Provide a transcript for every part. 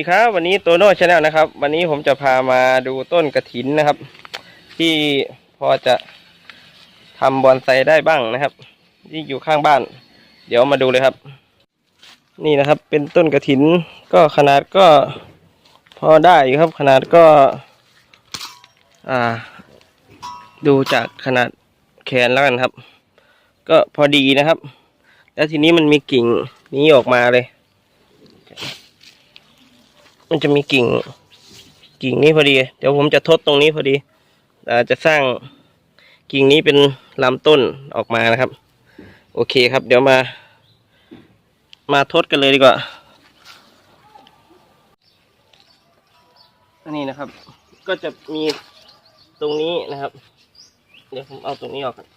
ดีครับ วันนี้โตโน่ชาแนลนะครับ วันนี้ผมจะพามาดูต้นกระถินนะครับ ที่พอจะทำบอนไซได้บ้างนะครับ ที่อยู่ข้างบ้าน เดี๋ยวมาดูเลยครับ นี่นะครับ เป็นต้นกระถินก็ขนาดก็พอได้อยู่ครับ ขนาดก็ อ่า ดูจากขนาดแขนแล้วกันครับ ก็พอดีนะครับ แล้วทีนี้มันมีกิ่งนี้ออกมาเลย มันจะมีกิ่ง กิ่งนี้พอดี เดี๋ยวผมจะทดตรงนี้พอดีอาจะสร้างกิ่งนี้เป็นลำต้นออกมานะครับ โอเคครับ เดี๋ยวมา มาทดกันเลยดีกว่าอันนี้นะครับ ก็จะมีตรงนี้นะครับ เดี๋ยวผมเอาตรงนี้ออกก่อน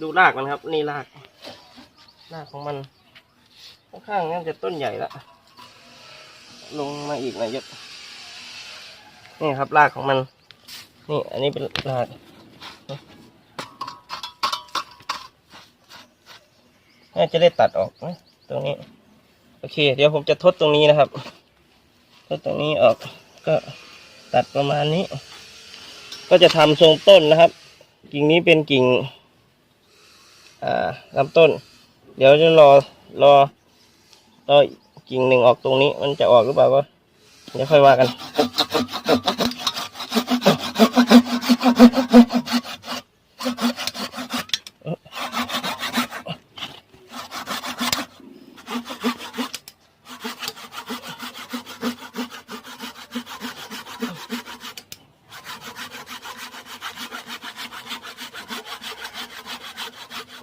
ดูรากมันครับ นี่รากรากของมัน ข้างๆนั่นจะต้นใหญ่ละ ลงมาอีกหน่อยเยอะนี่ครับรากของมัน นี่ อันนี้เป็นรากน่าจะได้ตัดออกนะตรงนี้ โอเค เดี๋ยวผมจะทดตรงนี้นะครับ ทดตรงนี้ออก ก็ตัดประมาณนี้ ก็จะทำทรงต้นนะครับ กิ่งนี้เป็นกิ่ง อ่าลำต้น เดี๋ยวจะรอรอ รอกิ่งหนึ่งออกตรงนี้ มันจะออกหรือเปล่าก็เดี๋ยวค่อยว่ากัน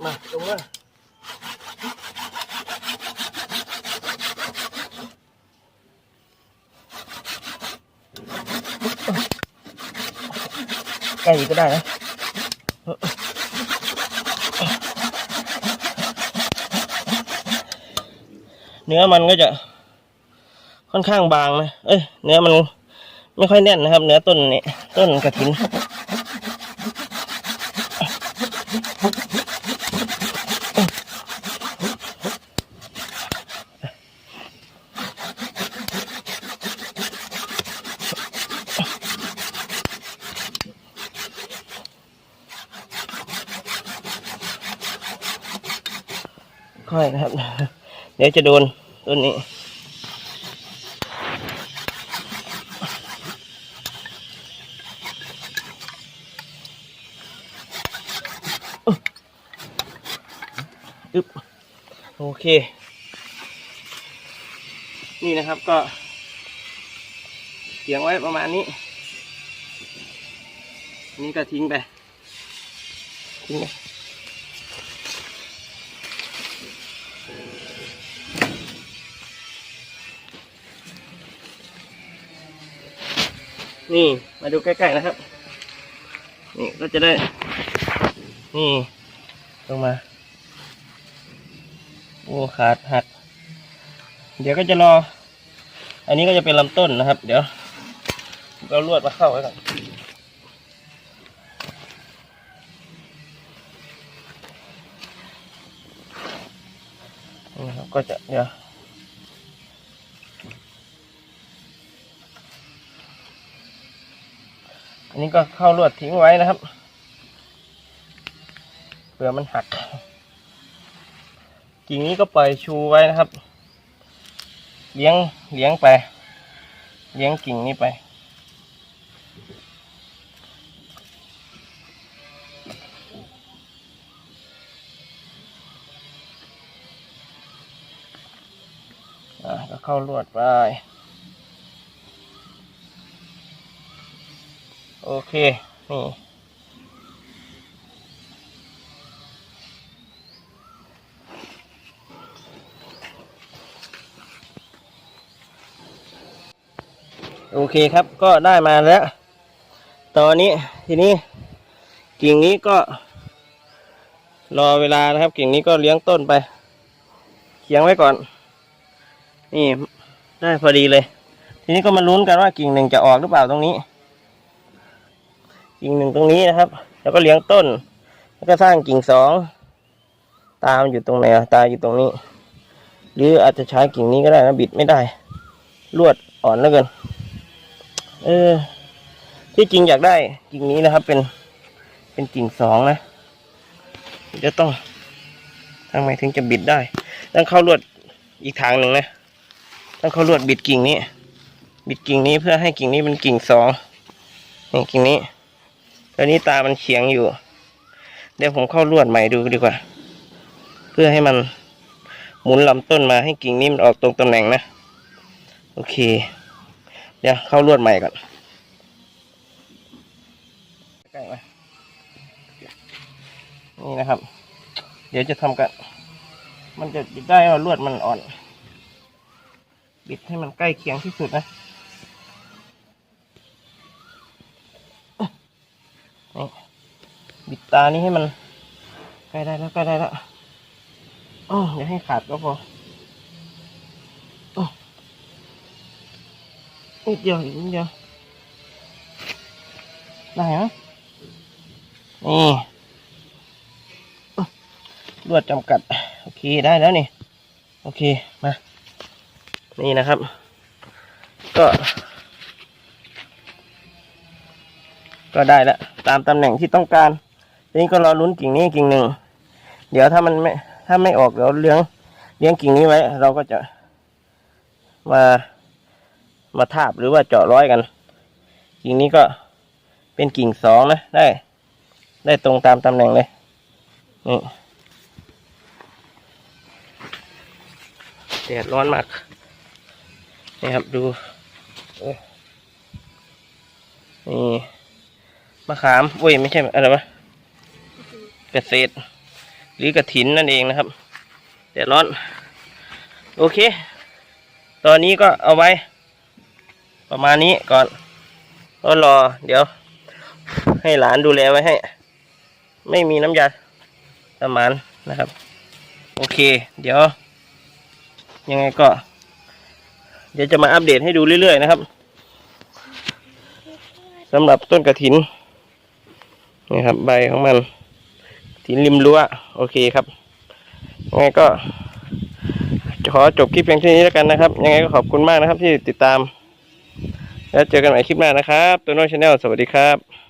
มาตรงนี้ กล้อีกก็ได้นะเนื้อมันก็จะค่อนข้างบางนะ เอ้ย เนื้อมันไม่ค่อยแน่นนะครับ เนื้อต้นนี้ต้นกระถิน ค่อยนะครับ เดี๋ยวจะโดนต้นนี้ อึ๊บ โอเค นี่นะครับก็เขียงไว้ประมาณนี้ นี่ก็ทิ้งไป ทิ้งไป นี่ มาดูใกล้ๆนะครับ นี่ก็จะได้ นี่ลงมา โอ้ขาดหัก เดี๋ยวก็จะรอ อันนี้ก็จะเป็นลำต้นนะครับ เดี๋ยวเราลวดมาเข้าไว้ก่อนก็จะเดี๋ยว อันนี้ก็เข้าลวดทิ้งไว้นะครับเผื่อมันหัก กิ่งนี้ก็ปล่อยชูไว้นะครับ เลี้ยงเลี้ยงไป เลี้ยงกิ่งนี้ไปอ่าก็เข้าลวดไป โอเค นี่ โอเคครับก็ได้มาแล้ว ตอนนี้ทีนี้กิ่งนี้ก็ รอเวลานะครับ กิ่งนี้ก็เลี้ยงต้นไปเคียงไว้ก่อน นี่ได้พอดีเลย ทีนี้ก็มาลุ้นกันว่ากิ่งหนึ่งจะออกหรือเปล่าตรงนี้ กิ่งหนึ่งตรงนี้นะครับ แล้วก็เลี้ยงต้น แล้วก็สร้างกิ่งสองตามนอยู่ตรงไหนอะตาอยู่ตรงนี้ หรืออาจจะใช้กิ่งนี้ก็ได้นะบิดไม่ได้ ลวดอ่อนเหลือเกินเออ ที่จริงอยากได้กิ่งนี้นะครับ เป็นเป็นกิ่งสองนะจะต้องทำไมถึงจะบิดได้ต้องเข้าลวดอีกทางหนึ่งนะต้องเข้าลวดบิดกิ่งนี้ บิดกิ่งนี้เพื่อให้กิ่งนี้เป็นกิ่งสองนี่กิ่งนี้ ตอนนี้ตามันเฉียงอยู่ เดี๋ยวผมเข้าลวดใหม่ดูดีกว่า เพื่อให้มันหมุนลำต้นมาให้กิ่งนี้มันออกตรงตำแหน่งนะ โอเค เดี๋ยวเข้าลวดใหม่ก่อนใกล้มานี่นะครับ เดี๋ยวจะทำกัน มันจะได้ว่าลวดมันอ่อน บิดให้มันใกล้เคียงที่สุดนะ บิดตานี้ให้มันใกล้ได้แล้วใกล้ได้แล้วอ๋ออย่าให้ขาดก็พออ๋อนิดเดียวอีกนิดเดียวได้ไหมนี่ลวดจำกัด โอเค ได้แล้วนี่ โอเค มา นี่นะครับ ก็ ก็ได้แล้ว ตามตำแหน่งที่ต้องการ ทีนี้ก็รอลุ้นกิ่งนี้กิ่งหนึ่ง เดี๋ยวถ้ามันไม่ถ้าไม่ออกเดี๋ยวเลี้ยงเลี้ยงกิ่งนี้ไว้ เราก็จะมามาทาบหรือว่าเจาะร้อยกัน กิ่งนี้ก็เป็นกิ่งสองนะได้ ได้ตรงตามตำแหน่งเลยนี่แดดร้อนมากนี่ครับดูนี่มะขามเว้ยไม่ใช่อะไรวะ กษตร หรือกระถินนั่นเองนะครับแดดร้อน โอเค ตอนนี้ก็เอาไว้ ประมาณนี้ก่อนก็รอ เดี๋ยว ให้หลานดูแลไว้ให้ ไม่มีน้ำยาสมานนะครับ โอเค เดี๋ยว ยังไงก็ เดี๋ยวจะมาอัปเดตให้ดูเรื่อยๆนะครับสำหรับต้นกระถินนี่ครับ ใบของมัน ถินริมรั้วโอเคครับยังไงก็ขอจบคลิปเพียงเท่านี้แล้วกันนะครับ ยังไงก็ขอบคุณมากนะครับที่ติดตาม แล้วเจอกันใหม่คลิปหน้านะครับตัวโน้ชาแนลสวัสดีครับ